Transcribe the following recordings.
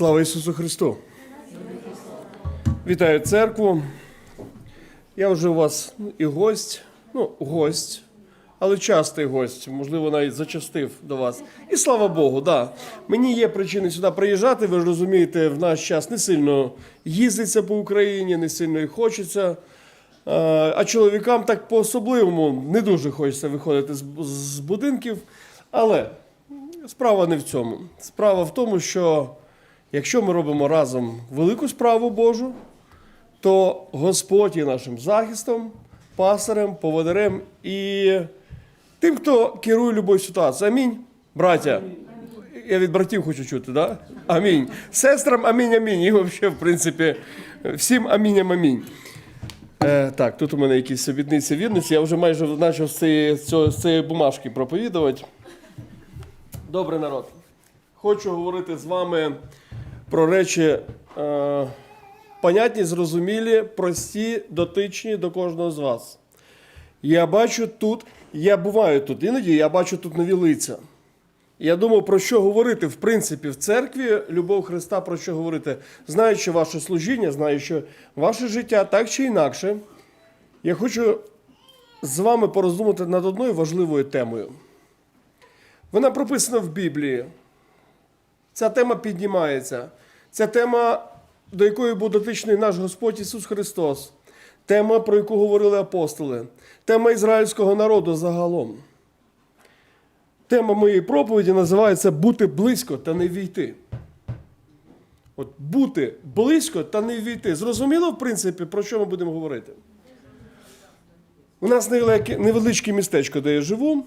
Слава Ісусу Христу! Вітаю церкву. Я вже у вас ну, і гость, ну, гость, але частий гость, можливо, навіть зачастив до вас. І слава Богу, да. Мені є причини сюди приїжджати. Ви ж розумієте, в наш час не сильно їздиться по Україні, не сильно і хочеться. А, чоловікам так по-особливому не дуже хочеться виходити з будинків. Але справа не в цьому. Справа в тому, що якщо ми робимо разом велику справу Божу, то Господь є нашим захистом, пасарем, поводарем і тим, хто керує любою ситуацією. Амінь. Браття. Я від братів хочу чути, да? Амінь. Сестрам амінь, амінь. І взагалі, в принципі, всім амінь, амінь. Е, так, тут у мене якісь обідниці вірності. Я вже майже почав з цієї бумажки проповідувати. Добрий народ. Хочу говорити з вами про речі е, понятні, зрозумілі, прості, дотичні до кожного з вас. Я бачу тут, я буваю тут, іноді я бачу тут нові лиця. Я думав, про що говорити, в принципі, в церкві любов Христа, про що говорити, знаючи ваше служіння, знаючи ваше життя так чи інакше, я хочу з вами пороздумати над одною важливою темою. Вона прописана в Біблії. Ця тема піднімається. Ця тема, до якої був дотичний наш Господь Ісус Христос. Тема, про яку говорили апостоли. Тема ізраїльського народу загалом. Тема моєї проповіді називається Бути близько та не війти. От бути близько та не війти. Зрозуміло, в принципі, про що ми будемо говорити? У нас невеличке містечко, де я живу.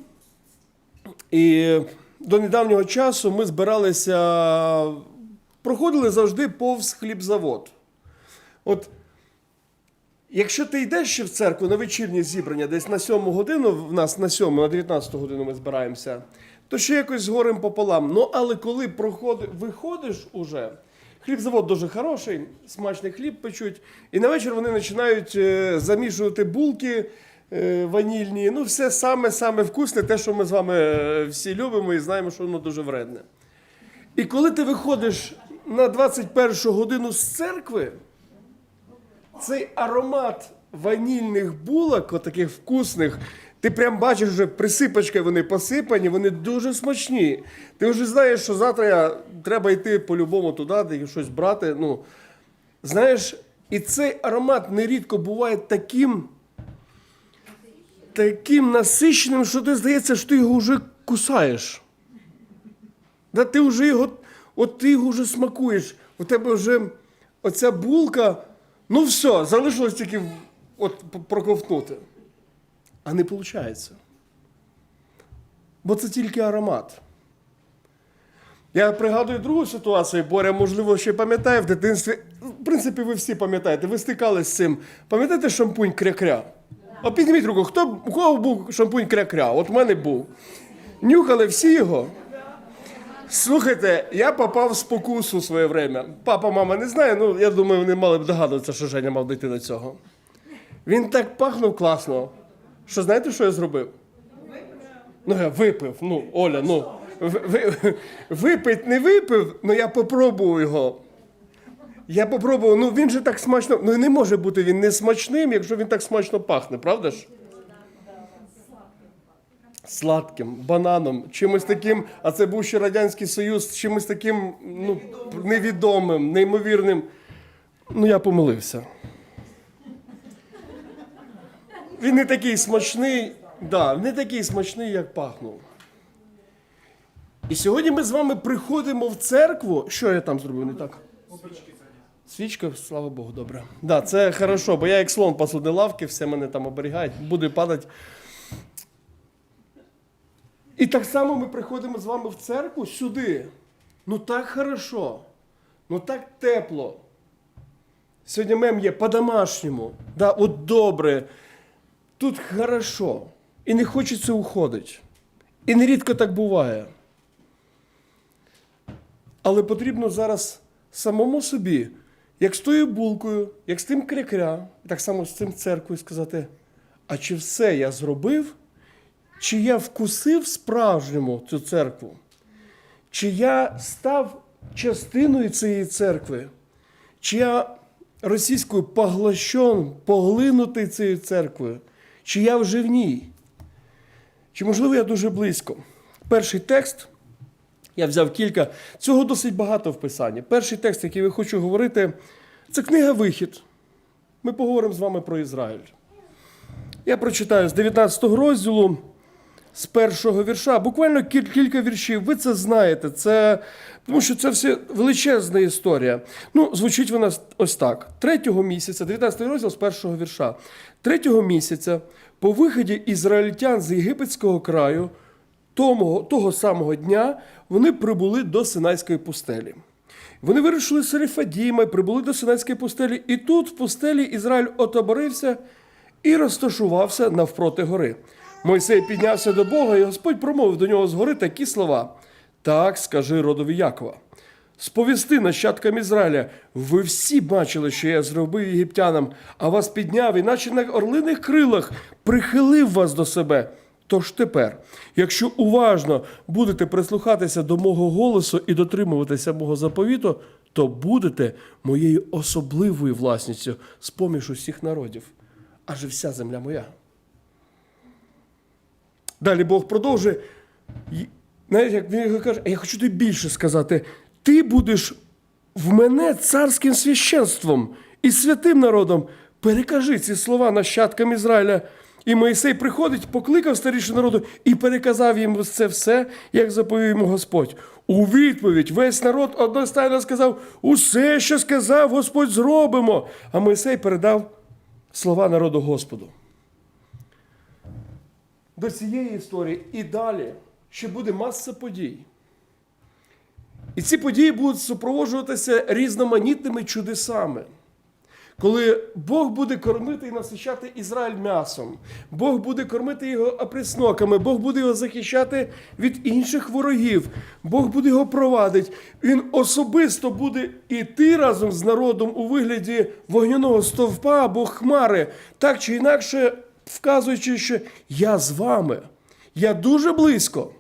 І до недавнього часу ми збиралися, проходили завжди повз хлібзавод. От якщо ти йдеш ще в церкву на вечірнє зібрання, десь на 7 годину, в нас на 7, на 19 годину ми збираємося, то ще якось з горем пополам. Ну, але коли проходи, виходиш уже, хлібзавод дуже хороший, смачний хліб печуть, і на вечір вони починають е, замішувати булки е, ванільні. Ну, все саме-саме вкусне, те, що ми з вами е, всі любимо і знаємо, що воно дуже вредне. І коли ти виходиш на 21 годину з церкви, цей аромат ванільних булок, отаких вкусних, ти прям бачиш, вже присипочкою вони посипані, вони дуже смачні. Ти вже знаєш, що завтра я, треба йти по-любому туди, де щось брати. Ну, знаєш, і цей аромат нерідко буває таким, таким насиченим, що ти здається, що ти його вже кусаєш. Да, ти вже його, от ти його вже смакуєш. У тебе вже оця булка, ну все, залишилось тільки от проковтнути. А не виходить. Бо це тільки аромат. Я пригадую другу ситуацію, Боря, можливо, ще пам'ятає в дитинстві. В принципі, ви всі пам'ятаєте, ви стикалися з цим. Пам'ятаєте шампунь кря-кря? А підніміть руку, хто, у кого був шампунь кря-кря? От в мене був. Нюхали всі його. Слухайте, я попав в спокусу в своє время. Папа, мама не знає, ну я думаю, вони мали б догадуватися, що Женя мав дійти цього. Він так пахнув класно. Що знаєте, що я зробив? Ну, я випив. Ну, Оля, ну. Ви, ви, випить не випив, ну я попробував його. Я попробував, ну він же так смачно. Ну не може бути він не смачним, якщо він так смачно пахне, правда ж? Сладким, бананом, чимось таким, а це був ще Радянський Союз, чимось таким ну, невідомим, неймовірним. Ну, я помилився. Він не такий смачний, да, не такий смачний, як пахнув. І сьогодні ми з вами приходимо в церкву. Що я там зробив не так? Свічка, слава Богу, добре. Да, це хорошо, бо я як слон посуди лавки, все мене там оберігають, буду падати. І так само ми приходимо з вами в церкву сюди. Ну так хорошо, ну так тепло. Сьогодні мем є по-домашньому. Да, от добре. Тут хорошо. І не хочеться уходити. І нерідко так буває. Але потрібно зараз самому собі, як з тою булкою, як з тим крякря, так само з цим церквою сказати: а чи все я зробив? Чи я вкусив справжньому цю церкву? Чи я став частиною цієї церкви, чи я російською поглощен, поглинутий цією церквою, чи я вже в ній? Чи можливо я дуже близько? Перший текст, я взяв кілька, цього досить багато в Писанні. Перший текст, який я хочу говорити, це книга Вихід. Ми поговоримо з вами про Ізраїль. Я прочитаю з 19 розділу, з першого вірша, буквально кілька віршів. Ви це знаєте, це, тому що це все величезна історія. Ну, звучить вона ось так: третього місяця, 19 розділ з першого вірша. Третього місяця, по виході ізраїльтян з єгипетського краю, того, того самого дня вони прибули до Синайської пустелі. Вони вирушили з Серифадіма прибули до Синайської пустелі, і тут, в пустелі, Ізраїль отоборився і розташувався навпроти гори. Мойсей піднявся до Бога, і Господь промовив до нього з гори такі слова: Так скажи родові Якова. Сповісти нащадкам Ізраїля, ви всі бачили, що я зробив єгиптянам, а вас підняв, і наче на орлиних крилах прихилив вас до себе. Тож тепер, якщо уважно будете прислухатися до мого голосу і дотримуватися мого заповіту, то будете моєю особливою власністю з поміж усіх народів, адже вся земля моя. Далі Бог продовжує. Знаєш, як він каже, я хочу тобі більше сказати. Ти будеш в мене царським священством і святим народом. Перекажи ці слова нащадкам Ізраїля. І Моїсей приходить, покликав старішу народу і переказав їм це все, як заповів йому Господь. У відповідь весь народ одностайно сказав: усе, що сказав Господь, зробимо. А Моїсей передав слова народу Господу до цієї історії і далі ще буде маса подій. І ці події будуть супроводжуватися різноманітними чудесами. Коли Бог буде кормити і насичати Ізраїль м'ясом, Бог буде кормити його оприсноками, Бог буде його захищати від інших ворогів, Бог буде його провадити. Він особисто буде йти разом з народом у вигляді вогняного стовпа або хмари, так чи інакше вказуючи, що я з вами, я дуже близько.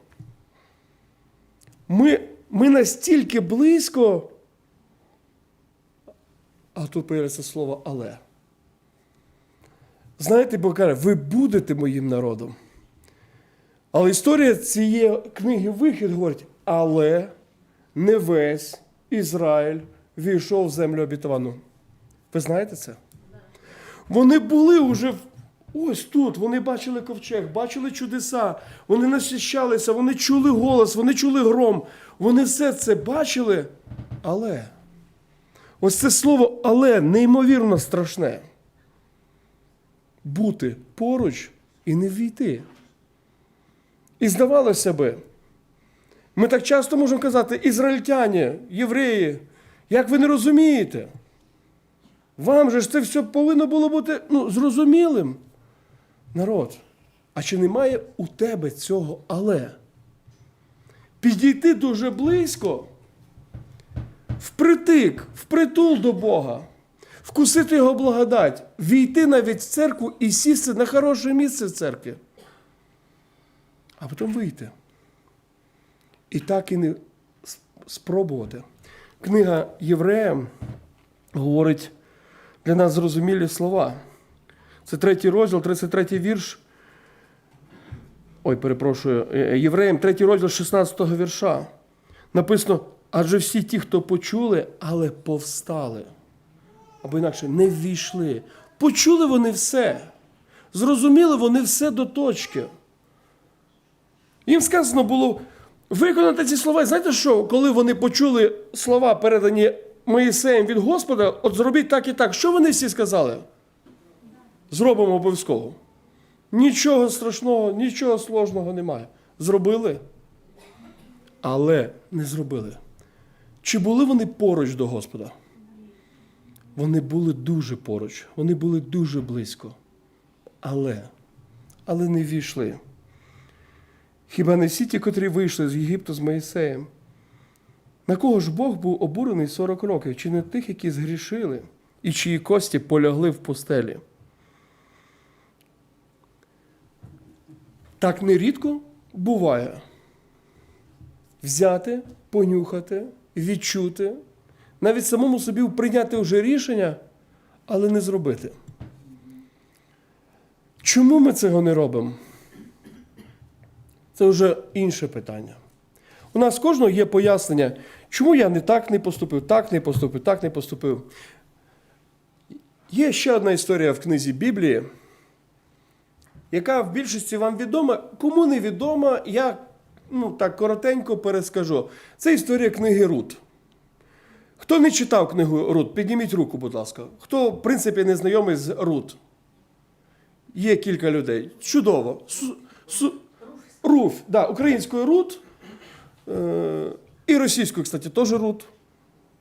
Ми, ми настільки близько. А тут появляється слово але. Знаєте, Бог каже, ви будете моїм народом. Але історія цієї книги Вихід говорить, але не весь Ізраїль війшов в землю обітовану. Ви знаєте це? Вони були вже в- ось тут, вони бачили ковчег, бачили чудеса, вони насищалися, вони чули голос, вони чули гром. Вони все це бачили, але. Ось це слово але неймовірно страшне. Бути поруч і не війти. І здавалося би, ми так часто можемо казати, ізраїльтяні, євреї, як ви не розумієте? Вам же ж це все повинно було бути ну, зрозумілим. Народ, а чи немає у тебе цього але? Підійти дуже близько, впритик, впритул до Бога, вкусити Його благодать, війти навіть в церкву і сісти на хороше місце в церкві, а потім вийти. І так і не спробувати. Книга Євреям говорить для нас зрозумілі слова. Це третій розділ, 33 вірш. Ой, перепрошую, е, Євреям, третій розділ 16 вірша. Написано: адже всі ті, хто почули, але повстали. Або інакше не ввійшли. Почули вони все. Зрозуміли вони все до точки. Їм сказано було виконати ці слова. Знаєте що, коли вони почули слова, передані Моїсеєм від Господа, от зробіть так і так. Що вони всі сказали? Зробимо обов'язково. Нічого страшного, нічого сложного немає. Зробили, але не зробили. Чи були вони поруч до Господа? Вони були дуже поруч, вони були дуже близько. Але, але не війшли. Хіба не всі ті, котрі вийшли з Єгипту з Моїсеєм? На кого ж Бог був обурений 40 років, чи не тих, які згрішили, і чиї кості полягли в пустелі? Так нерідко буває взяти, понюхати відчути, навіть самому собі прийняти вже рішення, але не зробити. Чому ми цього не робимо? Це вже інше питання. У нас кожного є пояснення, чому я не так не поступив, так не поступив, так не поступив. Є ще одна історія в книзі Біблії, яка в більшості вам відома. Кому не відома, я ну, так коротенько перескажу. Це історія книги Рут. Хто не читав книгу Рут, підніміть руку, будь ласка. Хто, в принципі, не знайомий з Рут? Є кілька людей. Чудово. Руф, да, українською Рут. Е, і російською, кстати, теж Рут.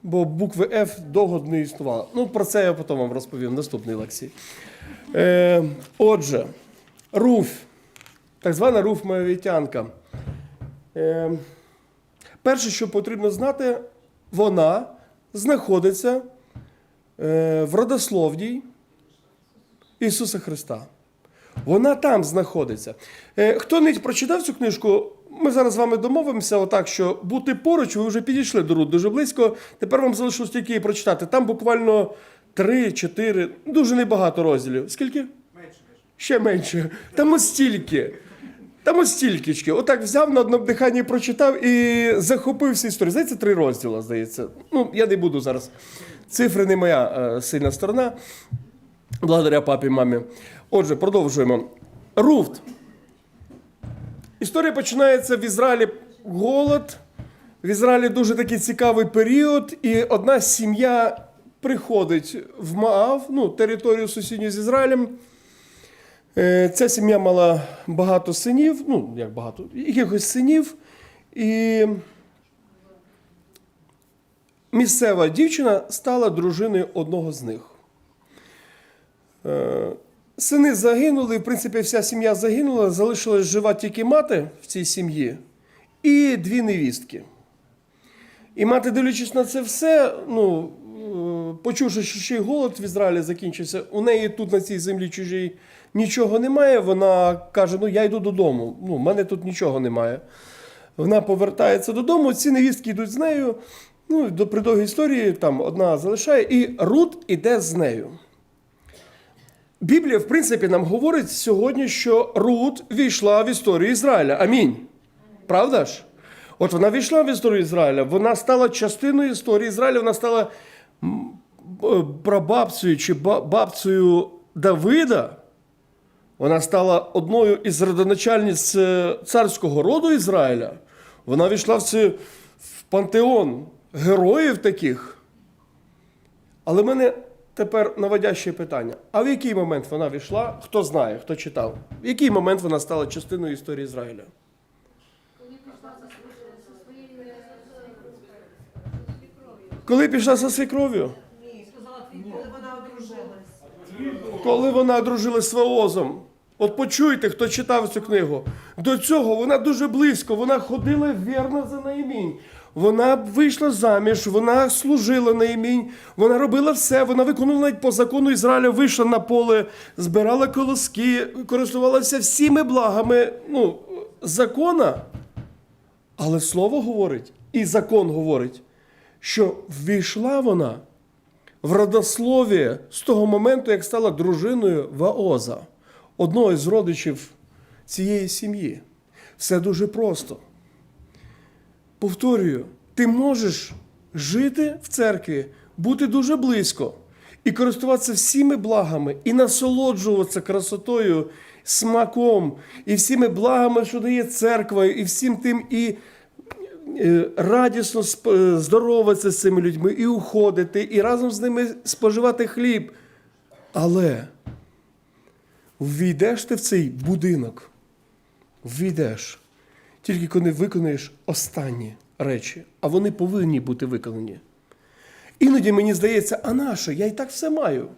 Бо букви F довго не існувало. Ну, про це я потім вам розповім в наступній лекції. Е, отже, Руф, так звана Руф Моявітянка. Е, перше, що потрібно знати, вона знаходиться е, в родословній Ісуса Христа. Вона там знаходиться. Е, Хто не прочитав цю книжку, ми зараз з вами домовимося, отак, що бути поруч, ви вже підійшли до Рут дуже близько. Тепер вам залишилось тільки її прочитати. Там буквально 3-4, дуже небагато розділів. Скільки? Ще менше. Там ось стільки. Там ось стількічки. Отак взяв на одному диханні прочитав і захопився історією. Здається, три розділи, здається. Ну, я не буду зараз. Цифри не моя е, сильна сторона. Благодаря папі мамі. Отже, продовжуємо. Руфт. Історія починається в Ізраїлі голод. В Ізраїлі дуже такий цікавий період, і одна сім'я приходить в Маав, ну, територію сусідню з Ізраїлем. Е, Ця сім'я мала багато синів, ну, як багато, якихось синів. І місцева дівчина стала дружиною одного з них. Е, Сини загинули, в принципі, вся сім'я загинула, залишилась жива тільки мати в цій сім'ї і дві невістки. І мати, дивлячись на це все, ну, е, почувши, що ще й голод в Ізраїлі закінчився, у неї тут на цій землі чужій нічого немає. Вона каже: Ну, я йду додому. Ну, в мене тут нічого немає. Вона повертається додому, ці невістки йдуть з нею. Ну, до при історії там одна залишає, і Рут іде з нею. Біблія, в принципі, нам говорить сьогодні, що Рут війшла в історію Ізраїля. Амінь. Правда ж? От вона війшла в історію Ізраїля, вона стала частиною історії Ізраїля, вона стала прабабцею чи бабцею Давида. Вона стала одною із родоначальниць е, царського роду Ізраїля. Вона війшла в, в пантеон героїв таких. Але в мене тепер наводяще питання: а в який момент вона війшла? Хто знає, хто читав? В який момент вона стала частиною історії Ізраїля? Коли пішла за свекров'ю? Ні, сказала коли вона одружилась. Коли вона одружилась з Ваозом. От почуйте, хто читав цю книгу. До цього вона дуже близько, вона ходила вірно за Наїмінь. Вона вийшла заміж, вона служила Наїмінь, вона робила все, вона виконувала навіть по закону Ізраїля, вийшла на поле, збирала колоски, користувалася всіми благами ну, закона. Але слово говорить, і закон говорить, що ввійшла вона в родослові з того моменту, як стала дружиною Ваоза, одного із родичів цієї сім'ї. Все дуже просто. Повторюю, ти можеш жити в церкві, бути дуже близько і користуватися всіми благами, і насолоджуватися красотою, смаком, і всіми благами, що дає церква, і всім тим, і е, радісно е, здороватися з цими людьми, і уходити, і разом з ними споживати хліб. Але ввійдеш ти в цей будинок, ввійдеш, тільки коли виконаєш останні речі, а вони повинні бути виконані. Іноді мені здається, а наше, я і так все маю.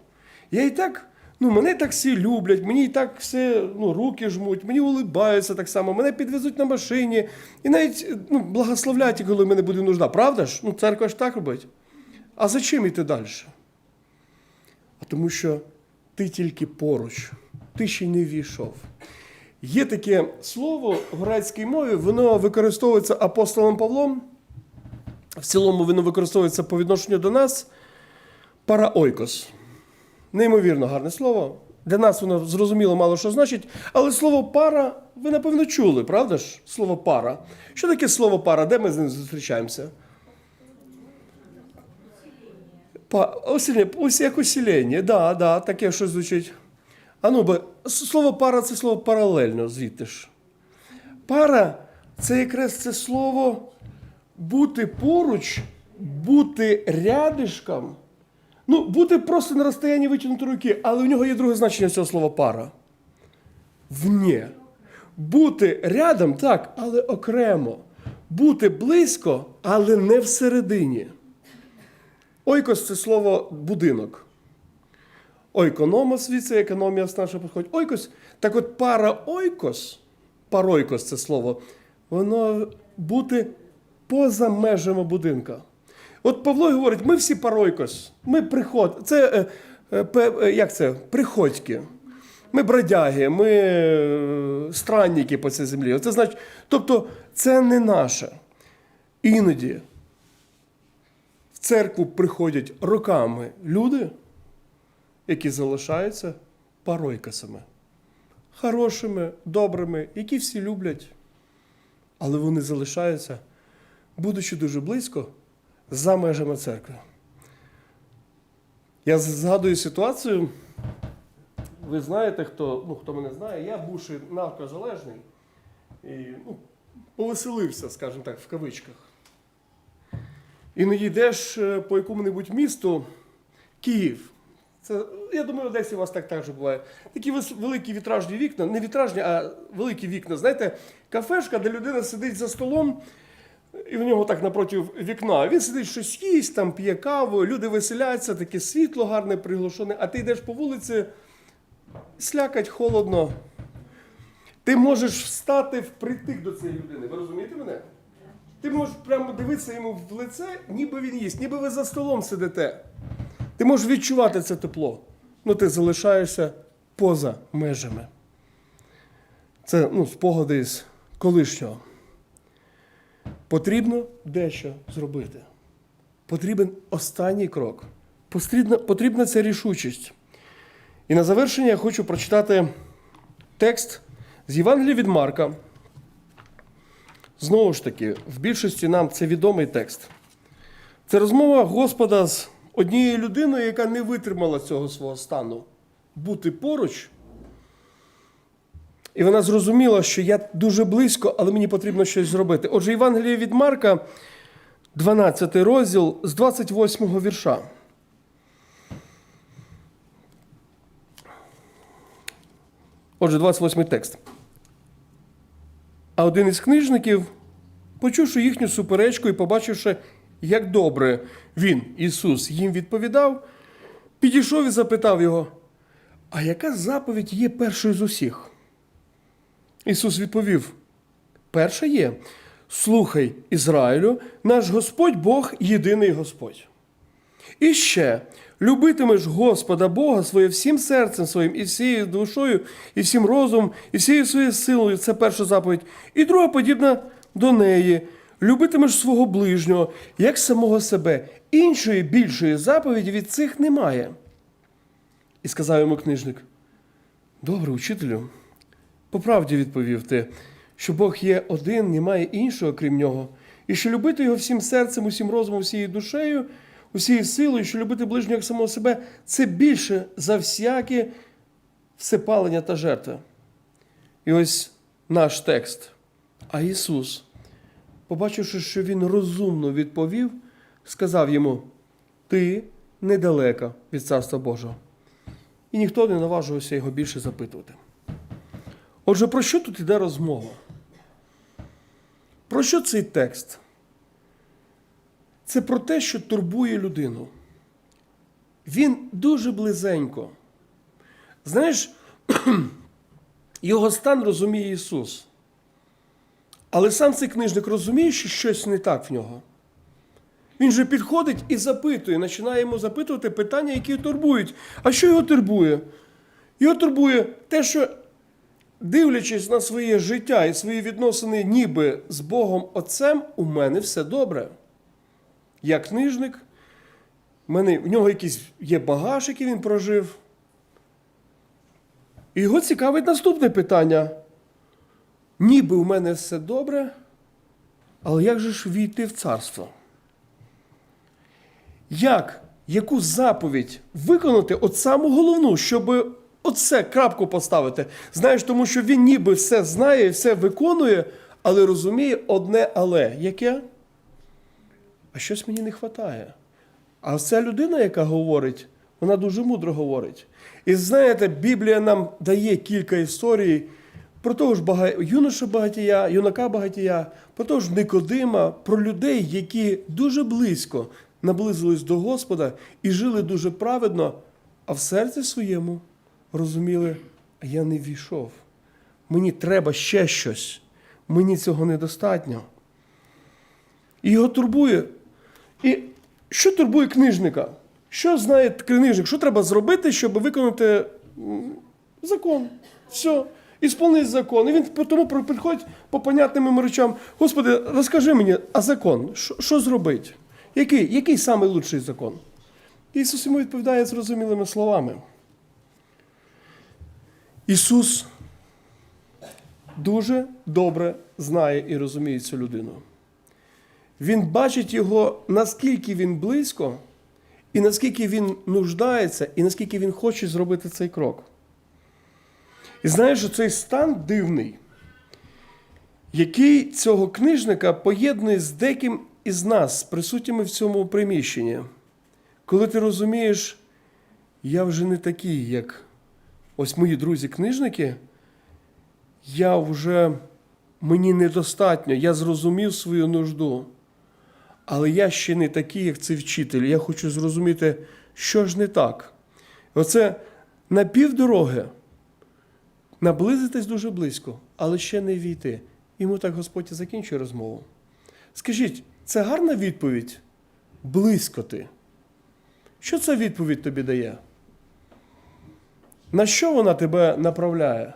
Я і так, ну, мене так всі люблять, мені і так все ну, руки жмуть, мені улибаються так само, мене підвезуть на машині. І навіть ну, благословлять, коли мене буде нужда. Правда ж? Ну, церква ж так робить. А за чим йти далі? А тому що ти тільки поруч, ти ще не війшов. Є таке слово в грецькій мові, воно використовується апостолом Павлом в цілому воно використовується по відношенню до нас. Параойкос. Неймовірно гарне слово. Для нас воно зрозуміло мало що значить, але слово пара ви напевно чули, правда ж? Слово пара. Що таке слово пара? Де ми з ним зустрічаємося? Па... Осілення, ось як осілення, да, да, таке щось звучить. А ну, бо слово пара це слово паралельно, звідти ж. Пара це якраз це слово бути поруч, бути рядишком. Ну, бути просто на розстоянні витягнутої руки, але в нього є друге значення цього слова пара. Вне. Бути рядом, так, але окремо. Бути близько, але не всередині. Ойкос це слово будинок. Ойкономос, звідси економія з нашого походить. Ойкос. Так от пара ойкос, паройкос це слово, воно бути поза межами будинка. От Павло говорить: ми всі паройкос, ми приход. Це е, е, е, як це? Приходьки. Ми бродяги, ми странники по цій землі. Це значить, тобто, це не наше. Іноді в церкву приходять роками люди, які залишаються паройкасами. Хорошими, добрими, які всі люблять, але вони залишаються, будучи дуже близько, за межами церкви. Я згадую ситуацію. Ви знаєте, хто, ну, хто мене знає, я бувши наркозалежний і ну, повеселився, скажімо так, в кавичках. Іноді йдеш е, по якому-небудь місту Київ. Це, я думаю, в Одесі у вас так також буває. Такі великі вітражні вікна, не вітражні, а великі вікна. Знаєте, кафешка, де людина сидить за столом, і в нього так напроти вікна. Він сидить щось їсть, там п'є каву, люди веселяться, таке світло гарне, приглушене, а ти йдеш по вулиці, слякать холодно. Ти можеш встати впритик до цієї людини. Ви розумієте мене? Ти можеш прямо дивитися йому в лице, ніби він їсть, ніби ви за столом сидите. Ти можеш відчувати це тепло, але ти залишаєшся поза межами. Це ну, спогади з колишнього. Потрібно дещо зробити. Потрібен останній крок. Потрібна, потрібна ця рішучість. І на завершення я хочу прочитати текст з Євангелія від Марка. Знову ж таки, в більшості нам це відомий текст. Це розмова Господа з однією людиною, яка не витримала цього свого стану. Бути поруч. І вона зрозуміла, що я дуже близько, але мені потрібно щось зробити. Отже, Євангеліє від Марка, 12 розділ з 28 вірша. Отже, 28 текст. А один із книжників, почувши їхню суперечку і побачивши, як добре він, Ісус, їм відповідав, підійшов і запитав його: А яка заповідь є першою з усіх? Ісус відповів: Перша є: Слухай, Ізраїлю, наш Господь Бог єдиний Господь. І ще любитимеш Господа Бога своє всім серцем своїм, і всією душою, і всім розумом, і всією своєю силою. Це перша заповідь. І друга подібна до неї. Любитимеш свого ближнього, як самого себе. Іншої більшої заповіді від цих немає. І сказав йому книжник: Добре, учителю, по правді відповів ти, що Бог є один, немає іншого, крім нього, і що любити його всім серцем, усім розумом, всією душею, усією силою, що любити ближнього як самого себе, це більше за всяке всепалення та жертви. І ось наш текст. А Ісус, побачивши, що Він розумно відповів, сказав йому: Ти недалека від Царства Божого. І ніхто не наважувався його більше запитувати. Отже, про що тут іде розмова? Про що цей текст? Це про те, що турбує людину. Він дуже близенько. Знаєш, його стан розуміє Ісус. Але сам цей книжник розуміє, що щось не так в нього. Він же підходить і запитує, починає йому запитувати питання, які турбують. А що його турбує? Його турбує те, що дивлячись на своє життя і свої відносини ніби з Богом Отцем, у мене все добре. Я книжник, в, мене, в нього якийсь є багаж, який він прожив. І його цікавить наступне питання. Ніби у мене все добре, але як же ж війти в царство? Як, яку заповідь виконати от саму головну, щоб оце крапку поставити? Знаєш, тому що він ніби все знає, все виконує, але розуміє одне але. Яке? А щось мені не вистачає. А ця людина, яка говорить, вона дуже мудро говорить. І знаєте, Біблія нам дає кілька історій про того ж бага... юноша багатія, юнака багатія, про того ж Никодима, про людей, які дуже близько наблизились до Господа і жили дуже праведно, а в серці своєму розуміли, я не війшов. Мені треба ще щось. Мені цього недостатньо. І його турбує. І що турбує книжника? Що знає книжник? Що треба зробити, щоб виконати закон? Все. Ісполнить закон. І він тому приходить по понятним речам. Господи, розкажи мені, а закон? Що, що зробити? Який, який самий лучший закон? Ісус йому відповідає зрозумілими словами. Ісус дуже добре знає і розуміє цю людину. Він бачить його, наскільки він близько, і наскільки він нуждається, і наскільки він хоче зробити цей крок. І знаєш, цей стан дивний, який цього книжника поєднує з деким із нас, присутніми в цьому приміщенні. Коли ти розумієш, я вже не такий, як ось мої друзі-книжники, я вже мені недостатньо, я зрозумів свою нужду. Але я ще не такий, як цей вчитель. Я хочу зрозуміти, що ж не так. Оце на півдороги наблизитись дуже близько, але ще не війти. Йому так Господь і закінчує розмову. Скажіть, це гарна відповідь? Близько ти. Що ця відповідь тобі дає? На що вона тебе направляє?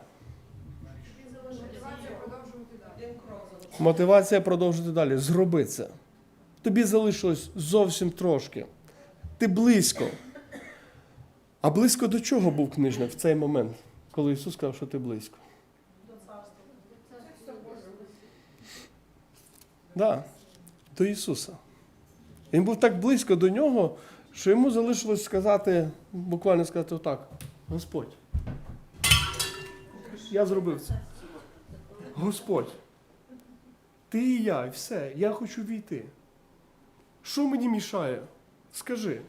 Мотивація продовжити далі. Зроби це. Тобі залишилось зовсім трошки. Ти близько. А близько до чого був книжник в цей момент, коли Ісус сказав, що ти близько? Да, до Ісуса. Він був так близько до нього, що йому залишилось сказати, буквально сказати отак: Господь. Я зробив це. Господь. Ти і я, і все. Я хочу війти. Що мені мішає? Скажи.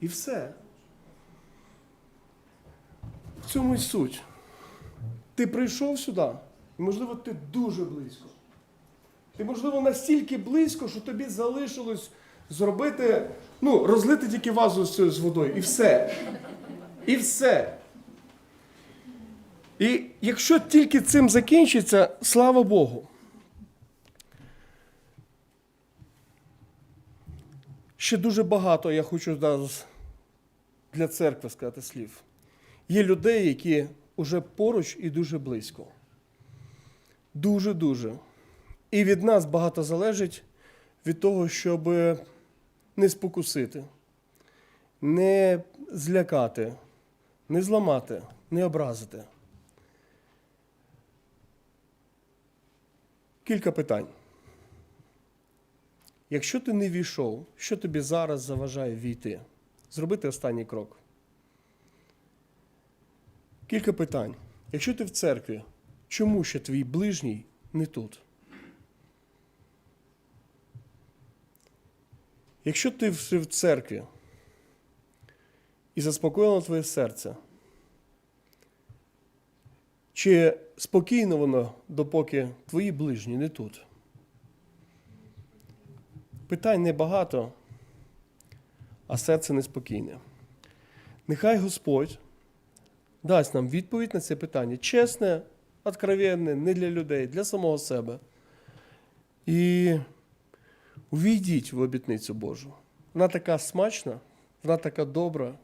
І все. В цьому й суть. Ти прийшов сюди, і, можливо, ти дуже близько. Ти, можливо, настільки близько, що тобі залишилось зробити, ну, розлити тільки вазу з, з водою. І все. І все. І якщо тільки цим закінчиться, слава Богу. Ще дуже багато я хочу зараз для церкви сказати слів. Є людей, які вже поруч і дуже близько. Дуже-дуже. І від нас багато залежить від того, щоб не спокусити, не злякати, не зламати, не образити. Кілька питань. Якщо ти не війшов, що тобі зараз заважає війти? Зробити останній крок. Кілька питань. Якщо ти в церкві, чому ще твій ближній не тут? Якщо ти в церкві і заспокоїло твоє серце, чи спокійно воно, допоки твої ближні не тут? Питань небагато, а серце неспокійне. Нехай Господь дасть нам відповідь на це питання. Чесне, откровенне, не для людей, для самого себе. І увійдіть в обітницю Божу. Вона така смачна, вона така добра.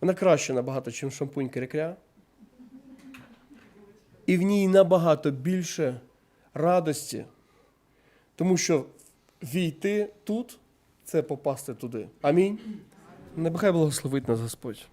Вона краще набагато, ніж шампунь крикря. І в ній набагато більше радості, тому що війти тут це попасти туди. Амінь. Нехай благословить нас Господь.